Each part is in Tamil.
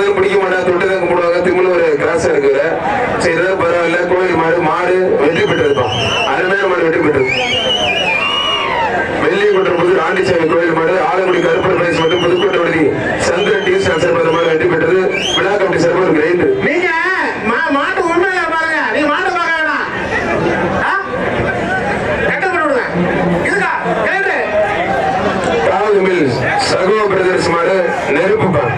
எதுவும் பிடிக்க மாட்டாங்க தொட்டு தான் கும்பிடுவாங்க திரும்ப ஒரு கிராஸ் இருக்குது சரி இதெல்லாம் பரவாயில்ல கோழி மாடு மாடு வெற்றி பெற்றிருக்கோம் அருமையான மாடு வெற்றி பெற்றிருக்கும் வெள்ளியை கொண்ட போது ஆண்டிசாமி கோயில் மாடு ஆலங்குடி கருப்பர் பிரைஸ் மற்றும் புதுக்கோட்டை சந்திரன் டிவி சார் மாடு வெற்றி பெற்றது. விழா கமிட்டி சார்பாக ஒரு கிரைண்டு நீங்க மாட்டு உண்மை பாருங்க? நீ மாட்டு பார்க்க வேணாம். சகோ பிரதர்ஸ் மாடு நெருப்புப்பான்.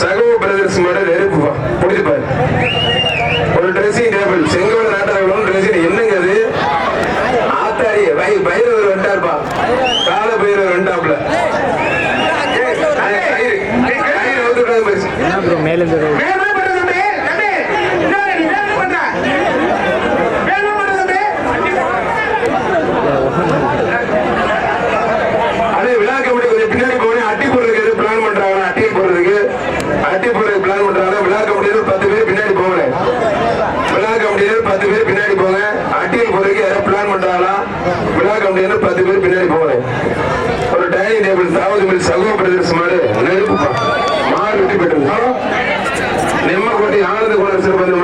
சகோ பிரதர்ஸ் மாட நெருப்புப்பா பிடிச்சு பாரு. ஒரு ட்ரெஸ்ஸிங் டேபிள் செங்கோல் நாட்டாளம் ட்ரெஸ்ஸிங் என்னங்க அது ஆத்தாடி வை பைரவர் வந்துட்டாருப்பா. கால பைரவர் வந்துட்டாப்ல கயிறு அட்டி போடுறதுக்கு பிளான் பண்றாங்க விழா கமிட்டியில பத்து பேர் பின்னாடி போகல விழா கமிட்டியில பத்து பேர் பின்னாடி போங்க. அட்டியில் போறதுக்கு யாராவது பிளான் பண்றாங்களா விழா கமிட்டியில பத்து பேர் பின்னாடி போகல ஒரு டைனிங் டேபிள் தாவது மில் சகோ பிரதேசம் மாடு நெருப்புப்பா மாடு வெட்டி பெற்றது. நெம்மக்கோட்டை ஆனந்த குணர் சிறப்பந்த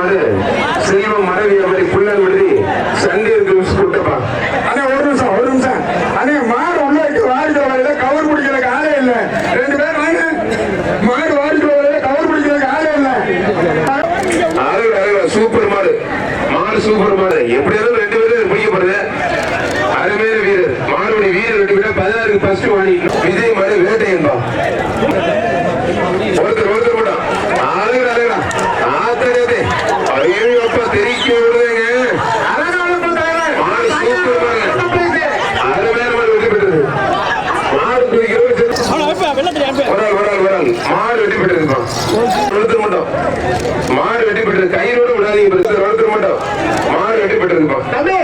மாடு சூப்பர் மாடு. எப்படியாவது ரெண்டு பேரும் பிடிக்கப்படுது அருமையான வீரர். மாடுபடி வீரர் ரெண்டு பேரும் பதினாறுக்கு ஃபர்ஸ்ட் வாங்கி விஜய் மாடு வேட்டையன்பா. ஒருத்தர் ஒருத்தர் கூட. அழகு அழகா ஆத்தரதே ஐயோ அப்பா தெரிக்க விடுறேங்க. மாடு சூப்பர் மாடு. அருமையான மாடு வெற்றி பெற்றது. மாடு குறிக்கிறவர் ஒரு ஆள் ஒரு ஆள் ஒரு ஆள். மாடு வெட்டி ஒருத்தர் மட்டும் மாடு வெட்டி பெற்றது. கயிறோட விடாதீங்க También.